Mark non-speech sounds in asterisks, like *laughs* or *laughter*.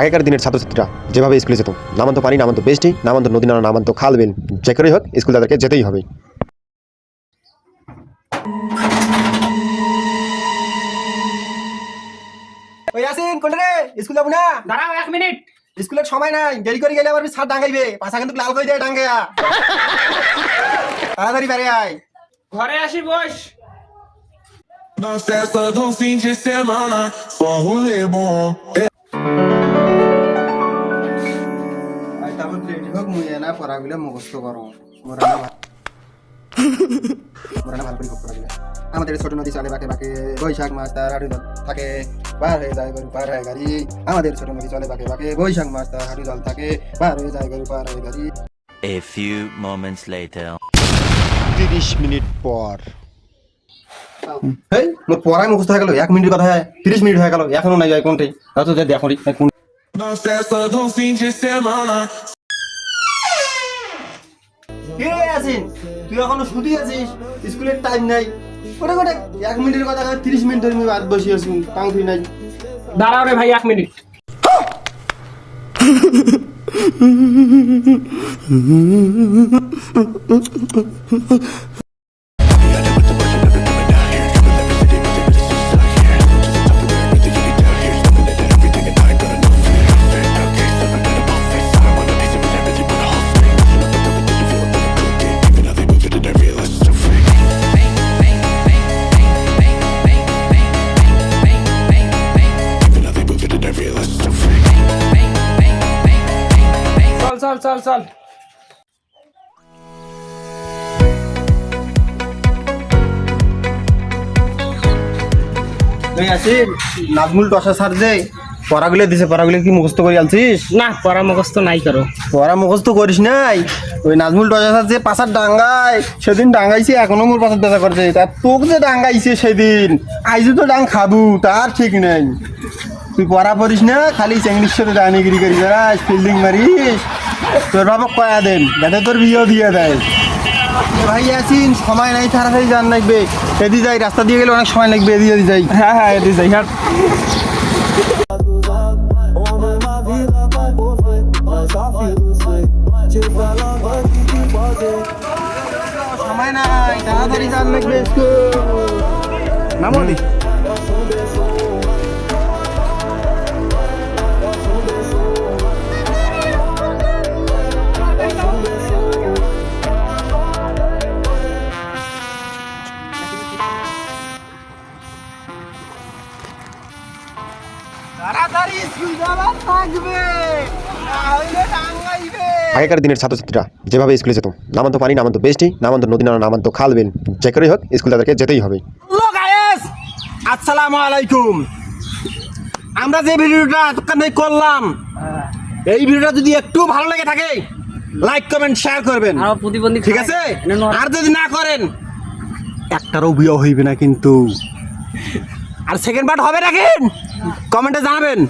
আগেকার দিনের ছাত্রছাত্রীরা যেভাবে স্কুলে যেত নামান্ত পানি নামান্ত বৃষ্টি নামান্ত নদী নালা নামান্ত খাল বিল যে করেই হোক স্কুল তাদেরকে যেতেই হবে। ওই আসেন কোনটা রে? স্কুল যাব না? দাঁড়াও এক মিনিট। স্কুলের সময় নাই দেরি করে গেলে আবার সার ডাঙ্গাইবে। পাশা কিন্তু লাল করে দেয় ডাঙ্গাইয়া তাড়াতাড়ি বেড়ে আয়। ঘরে আসি বস। Na festa do fim de semana, só rolê bom. হোক মুই না পড়াগুলো মুখস্থ করো মোরা না ভা- মোরা না ভালো করে হোক পড়াগুলো আমাদের ছোট নদী চলে বাঁকে বাঁকে বৈশাখ মাস তার হাঁটু জল থাকে পার হয়ে যায় গরু পার হয়ে গাড়ি আমাদের ছোট নদী চলে বাঁকে বাঁকে বৈশাখ মাস তার হাঁটু জল থাকে পার হয়ে যায় গরু পার হয়ে গাড়ি A few moments later. তিরিশ মিনিট পর হেই মোর পড়াই মুখস্থ হয়ে গেল এক মিনিট কথা হয় তিরিশ মিনিট হয়ে গেল এখনও নাই যায় কোনটাই তা দেখো রে, কোন কে আছিস? তুই এখনও শুধু আছিস? স্কুলের টাইম নাই। ওটা কোটা এক মিনিটের কথা তিরিশ মিনিট ধরে আমি বাদ বসে আছি তাও তুই নাই। দাঁড়াও রে ভাই এক মিনিট। *laughs* চল চল চল। তুই আছিস নাজমুল টসা স্যার যে পড়াগুলো দিছে পড়াগুলো কি মুখস্থ করে আনছিস? না পরামর্শ নাই করো। পড়া মুখস্থ করিস নাই? ওই নাজমুল টসা স্যার যে পাশার ডাঙ্গায় সেদিন ডাঙ্গাইছে এখনও মোর পাশার দেখা করছে। তা তোকে যে ডাঙ্গাইছে সেদিন আইজু তো ডাং খাবু তার ঠিক নেই। তুই পড়া পড়িস না খালি চেংলির সাথে ডানিগিরি করিস বেড়াস ফিল্ডিং মারিস। তোর বাবা কয়া দেন? যাতে তোর বিয়েও দিয়ে দেয়। ভাই আসিন সময় নাই তাড়াতাড়ি যান লাগবে। এদি যাই রাস্তা দিয়ে গেলে অনেক সময় লাগবে এদি যাই। হ্যাঁ হ্যাঁ এদি যাই হ্যাঁ। সময় নাই তাড়াতাড়ি যান লাগবে। নামো তাড়াতাড়ি স্কুল যাবার থাকবে তাহলে টাঙ্গাইবে আগেকার দিনের ছাত্রছাত্রীরা যেভাবে স্কুলে যেত নামান্ত পানি নামান্ত বৃষ্টি নামান্ত নদী নালা নামান্ত খাল বিল যে করেই হোক স্কুল তাদেরকে যেতেই হবে। আসসালামু আলাইকুম। আমরা যে ভিডিওটা এতক্ষণ করলাম এই ভিডিওটা যদি একটু ভালো লেগে থাকে লাইক কমেন্ট শেয়ার করবেন। প্রতিবন্ধী ঠিক আছে? আর যদি না করেন একটারও বিয়ে হইবে না কিন্তু। আর সেকেন্ড পার্ট হবে নাকি কমেন্টে জানাবেন।